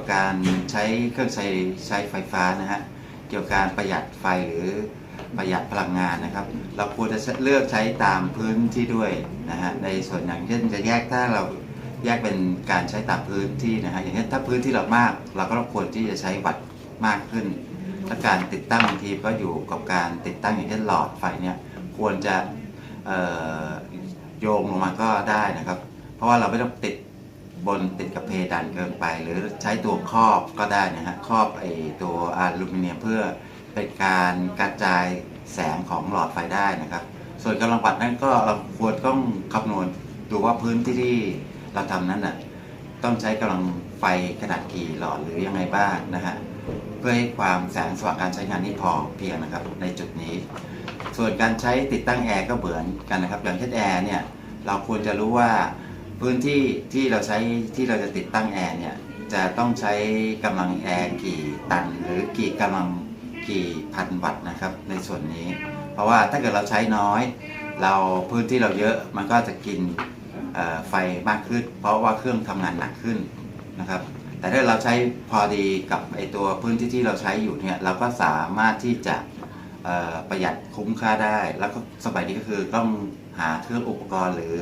ยวกับการใช้เครื่องใช้ใช้ไฟฟ้านะฮะเกี่ยวกับการประหยัดไฟหรือประหยัดพลังงานนะครับ เราควรจะเลือกใช้ตามพื้นที่ด้วยนะฮะในส่วนอย่างเช่นจะแยกถ้าเราแยกเป็นการใช้ตามพื้นที่นะฮะอย่างเช่นถ้าพื้นที่เรามาก เราก็ควรที่จะใช้วัตต์มากขึ้นและการติดตั้งบางทีก็อยู่กับการติดตั้งอย่างเช่นหลอดไฟเนี่ยควรจะโยงลงมาก็ได้นะครับ เพราะว่าเราไม่ต้องติด บนติดกับเพดานเกินไป หรือใช้ตัวครอบก็ได้นะฮะครอบไอตัวอลูมิเนียมเพื่อเป็นการกระจายแสงของหลอดไฟได้นะครับ ส่วนกำลังวัดนั้นก็เราควรต้องคำนวณดูว่าพื้นที่ที่เราทำนั้นน่ะต้องใช้กำลังไฟขนาดกี่หลอดหรือยังไงบ้างนะฮะเพื่อให้ความแสงสว่างการใช้งานนี่พอเพียงนะครับ ในจุดนี้ ส่วนการใช้ติดตั้งแอร์ก็เหมือนกันนะครับอย่างเช่นแอร์เนี่ยเราควรจะรู้ว่า พื้นที่ที่เราใช้ที่เราจะติดตั้งแอร์เนี่ยจะต้องใช้กำลังแอร์กี่ตัน หรือกี่กำลังกี่พันวัตต์นะครับ ในส่วนนี้ เพราะว่าถ้าเกิดเราใช้น้อย เราพื้นที่เราเยอะมันก็จะกินไฟมากขึ้น เพราะว่าเครื่องทำงานหนักขึ้นนะครับ แต่ถ้าเราใช้พอดีกับไอตัวพื้นที่ที่เราใช้อยู่เนี่ยเราก็สามารถที่จะประหยัดคุ้มค่าได้ แล้วก็สมัยนี้ก็คือต้องหาเครื่องอุปกรณ์หรือ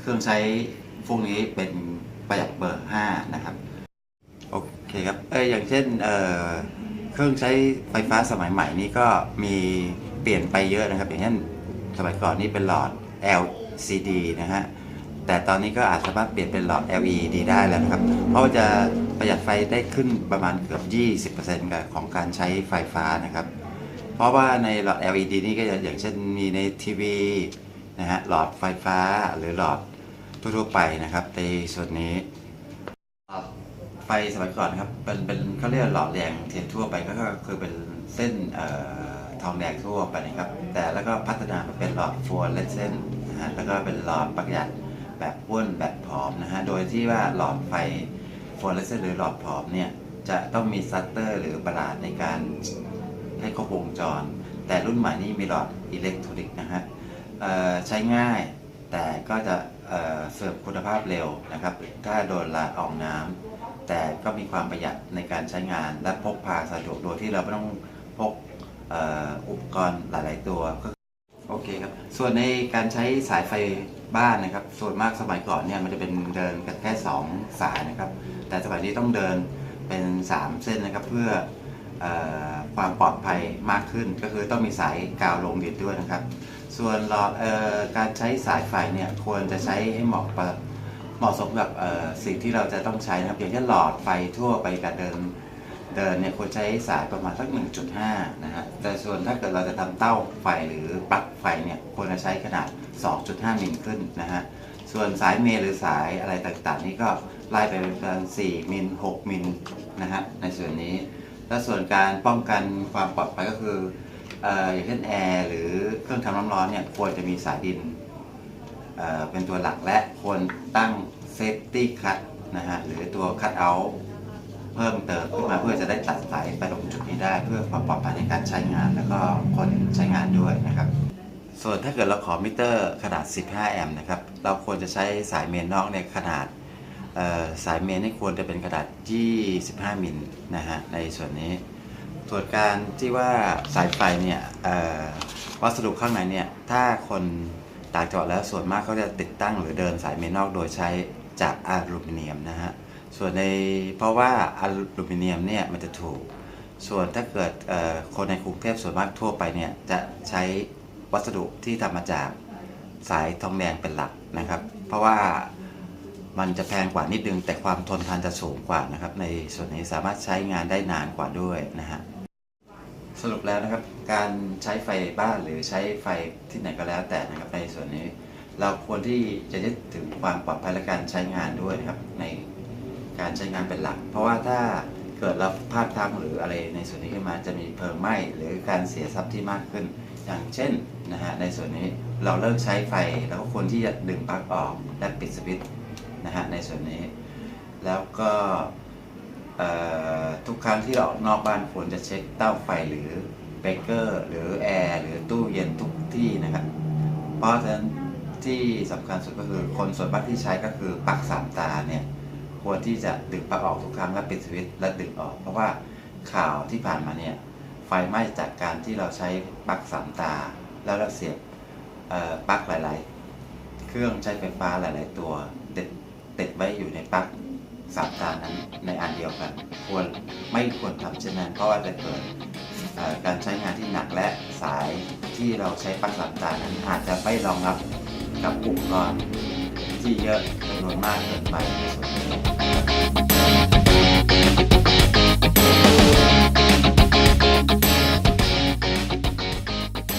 เครื่องใช้ พวกนี้เป็นประหยัดเบอร์5นะครับ โอเคครับเอออย่างเช่นเออเครื่องใช้ไฟฟ้าสมัยใหม่นี้ก็มีเปลี่ยนไปเยอะนะครับ อย่างเช่นสมัยก่อนนี่เป็นหลอด LCD นะฮะแต่ตอนนี้ก็อาจสามารถเปลี่ยนเป็นหลอด LED ได้แล้วนะครับ เพราะว่าจะประหยัดไฟได้ขึ้นประมาณเกือบ 20%กับของการใช้ไฟฟ้านะครับ เพราะว่าในหลอด LED นี่ก็จะอย่างเช่นมีในทีวีนะฮะหลอดไฟฟ้าหรือหลอด ทั่วๆไปนะครับ ในส่วนนี้หลอดไฟสมัยก่อนครับเป็นเป็นเขาเรียกหลอดแดงเทียนทั่วไปก็คือเป็นเส้นออทองแดงทั่วไปนะครับ แต่แล้วก็พัฒนามาเป็นหลอดฟลูออเรสเซนนะฮะแล้วก็เป็นหลอดประหยัดแบบอ้วนแบบผอมนะฮะโดยที่ว่าหลอดไฟฟลูออเรสเซนหรือหลอดผอมเนี่ยจะต้องมีซัตเตอร์หรือประหลาดในการให้ครบวงจร แต่รุ่นใหม่นี้มีหลอดอิเล็กทรอนิกส์นะฮะใช้ง่าย แต่ก็จะเอ่อเสริมคุณภาพเร็วนะครับ ถ้าโดนลาดออกน้ำแต่ก็มีความประหยัดในการใช้งานและพกพาสะดวกโดยที่เราไม่ต้องพกอ,อุปกรณ์หลาย ๆ ตัวก็โอเคครับ ส่วนในการใช้สายไฟบ้านนะครับ ส่วนมากสมัยก่อนเนี่ยมันจะเป็นเดินกันแค่ 2 สายนะครับ แต่สมัยนี้ต้องเดินเป็น 3 เส้นนะครับเพื่อเออความปลอดภัยมากขึ้น ก็คือต้องมีสายกาวลงดินด้วยนะครับ ส่วนหลอดเออการใช้สายไฟเนี่ยควรจะใช้ให้เหมาะกับเหมาะสมกับเอ่อสิ่งที่เราจะต้องใช้นะครับอย่างเช่นหลอดไฟทั่วไปการเดินเดินเนี่ยควรใช้สายประมาณสัก 1.5 นะฮะแต่ส่วนถ้าเกิดเราจะทำเต้าไฟหรือปลั๊กไฟเนี่ยควรจะใช้ขนาด 2.5 มิลขึ้นนะฮะ ส่วนสายเมลหรือสายอะไรต่างๆ นี่ก็ไล่ไปเป็นประมาณ 4 มิล 6 มิลนะฮะในส่วนนี้ และส่วนการป้องกันความปลอดภัยก็คือ อย่างเช่นแอร์หรือเครื่องทำน้ำร้อนเนี่ยควรจะมีสายดินเเป็นตัวหลักและควรตั้งเซฟตี้คั t นะฮะหรือตัวคั t เอาท์เพิ่มเติมขึ้นมาเพื่อจะได้ตัดสายไปตรงจุดนี้ได้ เพื่อความปลอดภัยในการใช้งาน แล้วก็คนใช้งานด้วยนะครับ ส่วนถ้าเกิดเราขอมิเตอร์ขนาด 15 แอมป์นะครับ เราควรจะใช้สายเมนนอกในยขนาดสายเมนนี่ควรจะเป็นขนาด 25 มิลนะฮะในส่วนนี้ ส่วนการที่ว่าสายไฟเนี่ยวัสดุข้างในเนี่ยถ้าคนต่างจังหวัดแล้วส่วนมากเขาจะติดตั้งหรือเดินสายเมนนอกโดยใช้จากอลูมิเนียมนะฮะส่วนในเพราะว่าอลูมิเนียมเนี่ยมันจะถูก ส่วนถ้าเกิดคนในกรุงเทพส่วนมากทั่วไปเนี่ยจะใช้วัสดุที่ทำมาจากสายทองแดงเป็นหลักนะครับ เพราะว่ามันจะแพงกว่านิดนึงแต่ความทนทานจะสูงกว่านะครับ ในส่วนนี้สามารถใช้งานได้นานกว่าด้วยนะฮะ สรุปแล้วนะครับ การใช้ไฟบ้านหรือใช้ไฟที่ไหนก็แล้วแต่นะครับในส่วนนี้ เราควรที่จะยึดถึงความปลอดภัยและการใช้งานด้วยนะครับในการใช้งานเป็นหลัก เพราะว่าถ้าเกิดเราพลาดพลั้งหรืออะไรในส่วนนี้ขึ้นมาจะมีเพลิงไหม้หรือการเสียทรัพย์ที่มากขึ้น อย่างเช่นนะฮะในส่วนนี้เราเลิกใช้ไฟแล้วก็ควรที่จะดึงปลั๊กออกและปิดสวิตช์นะฮะในส่วนนี้ แล้วก็ ทุกครั้งที่เราออกนอกบ้านควรจะเช็คเต้าไฟหรือเบเกอร์หรือแอร์หรือตู้เย็นทุกที่นะครับ เพราะฉะนั้นที่สำคัญสุดก็คือคนส่วนมากที่ใช้ก็คือปลั๊กสามตาเนี่ยควรที่จะดึงปลั๊กออกทุกครั้งและปิดสวิตช์และดึงออก เพราะว่าข่าวที่ผ่านมาเนี่ยไฟไหม้จากการที่เราใช้ปลั๊กสามตา แล้วเราเสียบปลั๊กหลาย ๆ เครื่องใช้ไฟฟ้าหลาย ๆ ตัวติดติดไว้อยู่ในปลั๊ก สามตานั้นในอันเดียวกัน ควรไม่ควรทำเช่นนั้น เพราะว่าจะเกิดการใช้งานที่หนักและสายที่เราใช้ปลั๊กสามตานั้นอาจจะไม่รองรับกับอุปกรณ์ที่เยอะจำนวนมากเกินไปในส่วนนี้